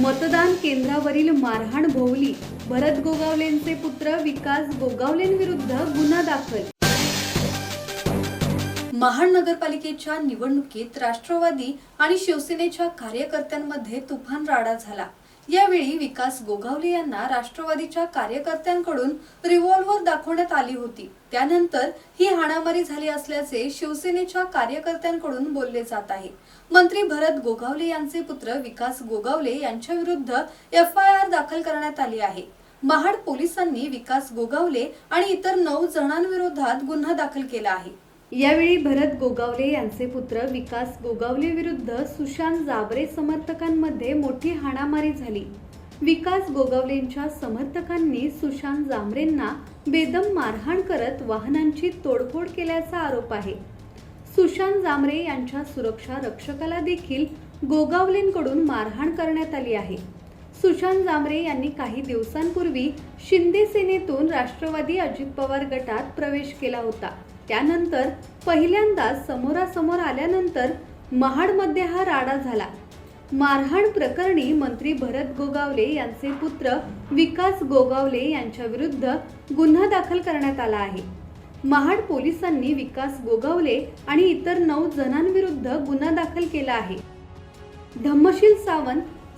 मतदान केंद्रावरील मारहाण भोवली. भरत गोगावलेंचे पुत्र विकास गोगावलेंविरुद्ध गुन्हा दाखल. महानगरपालिकेच्या निवडणुकीत राष्ट्रवादी आणि शिवसेनेच्या कार्यकर्त्यांमध्ये तुफान राडा झाला. यावेळी विकास गोगावले यांना राष्ट्रवादीच्या कार्यकर्त्यांकडून रिव्हॉल्व्हर दाखवण्यात आली होती. त्यानंतर ही हाणामारी झाली असल्याचे शिवसेनेच्या कार्यकर्त्यांकडून बोलले जात आहे. मंत्री भरत गोगावले यांचे पुत्र विकास गोगावले यांच्या विरुद्ध एफ आय आर दाखल करण्यात आली आहे. महाड पोलिसांनी विकास गोगावले आणि इतर नऊ जणांविरोधात गुन्हा दाखल केला आहे. यावेळी भरत गोगावले यांचे पुत्र विकास गोगावले विरुद्ध सुशांत जाबरे समर्थकांमध्ये मोठी हाणामारी झाली. विकास गोगावलेंच्या समर्थकांनी सुशांत जांभरेंना बेदम मारहाण करत वाहनांची तोडफोड केल्याचा आरोप आहे. सुशांत जांभरे यांच्या सुरक्षा रक्षकाला देखील गोगावलेंकडून मारहाण करण्यात आली आहे. सुशांत जांभरे यांनी काही दिवसांपूर्वी शिंदे सेनेतून राष्ट्रवादी अजित पवार गटात प्रवेश केला होता. त्यानंतर पहिल्यांदा समोरासमोर आल्यानंतर महाडमध्ये हा राडा झाला. मारहाण प्रकरणी मंत्री भरत गोगावले यांचे पुत्र विकास गोगावले यांच्याविरुद्ध गुन्हा दाखल करण्यात आला आहे. महाड पोलिसांनी विकास गोगावले आणि इतर नऊ जणांविरुद्ध गुन्हा दाखल केला आहे. धम्मशील सावंत